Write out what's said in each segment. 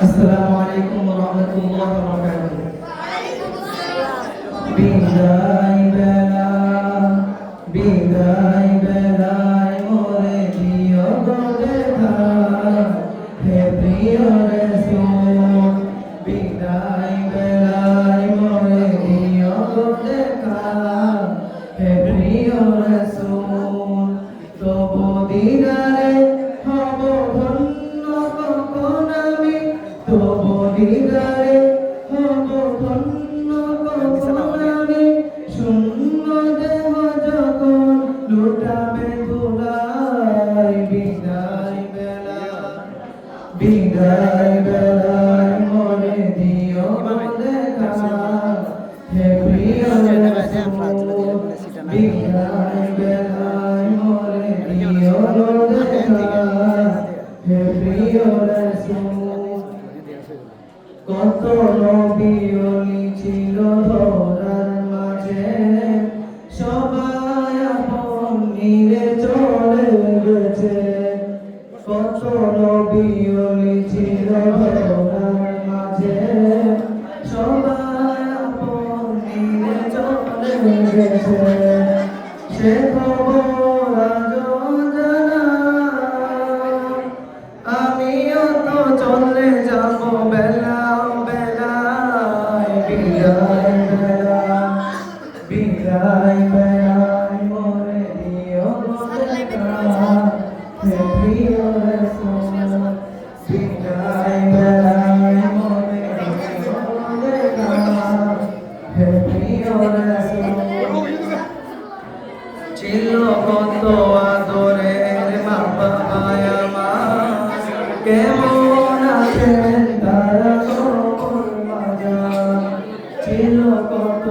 Assalamualaikum warahmatullahi wabarakatuh. Waalaikumsalam. Bidai bela, bidai bela. তবু দিদারে হব ধন্য আমি শূন্য দেহ যখন লুটাবে ধুলাই, বিদায় বেলা বিদায় বেলায় মনে দিও হে প্রিয় বিদায় বেলায় মনে দিও হে প্রিয় রাসূল কত নবী ওলি ছিল ধরার মাঝে। সবাই আপন নিরে চলে গেছে। কত নবী ওলি ছিল ধরার মাঝে। সবাই আপন নিরে চলে গেছে। সে খবর আজও ছিল কত আদরের মা বাবায় আমার কেমন আছেন তারা ছিল কত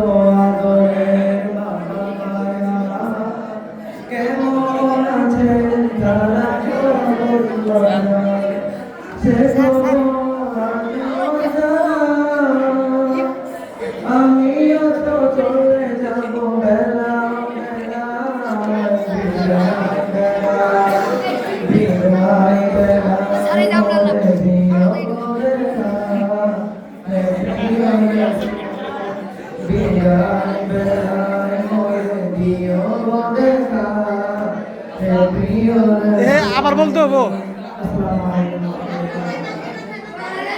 আবার বলতে হব।